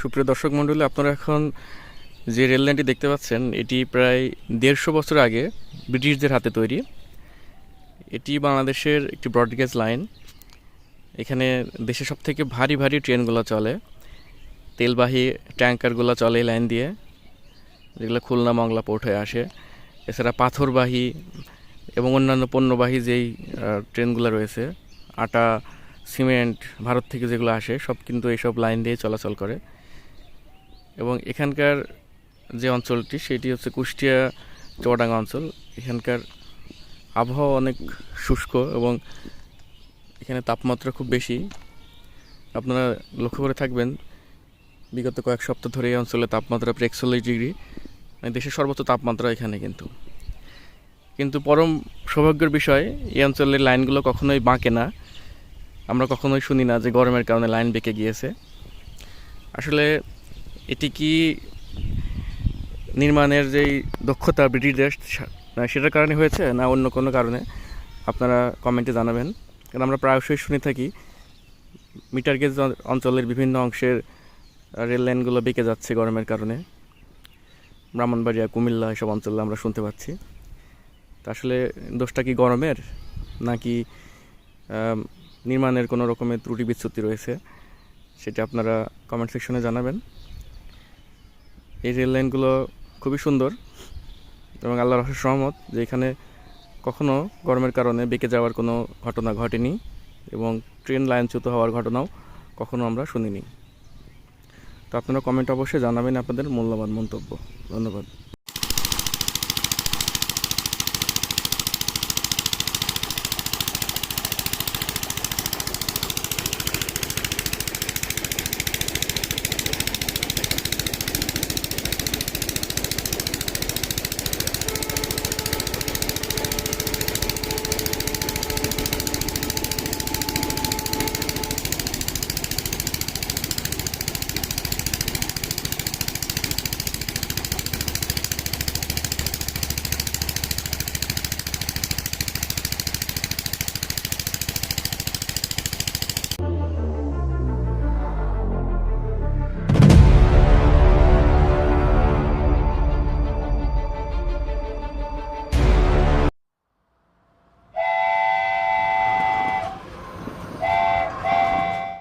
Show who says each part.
Speaker 1: সুপ্রিয় দর্শক মণ্ডলী, আপনারা এখন যে রেল লাইনটি দেখতে পাচ্ছেন, এটি প্রায় দেড়শো বছর আগে ব্রিটিশদের হাতে তৈরি। এটি বাংলাদেশের একটি ব্রডগেজ লাইন এখানে দেশে সব থেকে ভারী ভারী ট্রেনগুলো চলে। তেলবাহী ট্যাঙ্কারগুলো চলে লাইন দিয়ে, যেগুলো খুলনা, মংলা পোর্ট হয়ে আসে। এছাড়া পাথরবাহী এবং অন্যান্য পণ্যবাহী যেই ট্রেনগুলো রয়েছে, আটা, সিমেন্ট, ভারত থেকে যেগুলো আসে, সব কিন্তু এইসব লাইন দিয়ে চলাচল করে। এবং এখানকার যে অঞ্চলটি, সেটি হচ্ছে কুষ্টিয়া চুয়াডাঙ্গা অঞ্চল। এখানকার আবহাওয়া অনেক শুষ্ক এবং এখানে তাপমাত্রা খুব বেশি। আপনারা লক্ষ্য করে থাকবেন বিগত কয়েক সপ্তাহ ধরে এই অঞ্চলে তাপমাত্রা প্রায় একচল্লিশ ডিগ্রি। মানে দেশের সর্বোচ্চ তাপমাত্রা এখানে কিন্তু। কিন্তু পরম সৌভাগ্যের বিষয় এই অঞ্চলের লাইনগুলো কখনোই বাঁকে না। আমরা কখনোই শুনি না যে গরমের কারণে লাইন বেঁকে গিয়েছে। আসলে এটি কি নির্মাণের যেই দক্ষতা ব্রিটিশদের সা- না, সেটার কারণে হয়েছে না অন্য কোনো কারণে? আপনারা কমেন্টে জানাবেন। কারণ আমরা প্রায়শই শুনে থাকি, মিটার গেজ অঞ্চলের বিভিন্ন অংশের রেল লাইনগুলো বেঁকে যাচ্ছে গরমের কারণে। ব্রাহ্মণবাড়িয়া, কুমিল্লা এসব অঞ্চলে আমরা শুনতে পাচ্ছি। তা আসলে দোষটা কি গরমের, নাকি নির্মাণের কোনো রকমের ত্রুটি বিচ্যুতি রয়েছে, সেটা আপনারা কমেন্ট সেকশনে জানাবেন। এই রেল লাইনগুলো খুবই সুন্দর এবং আল্লাহর সহমত যে এখানে কখনো গরমের কারণে বেঁকে যাওয়ার কোনো ঘটনা ঘটেনি এবং ট্রেন লাইনচ্যুত হওয়ার ঘটনাও কখনো আমরা শুনিনি। তো আপনারা কমেন্ট অবশ্যই জানাবেন আপনাদের মূল্যবান মন্তব্য। ধন্যবাদ।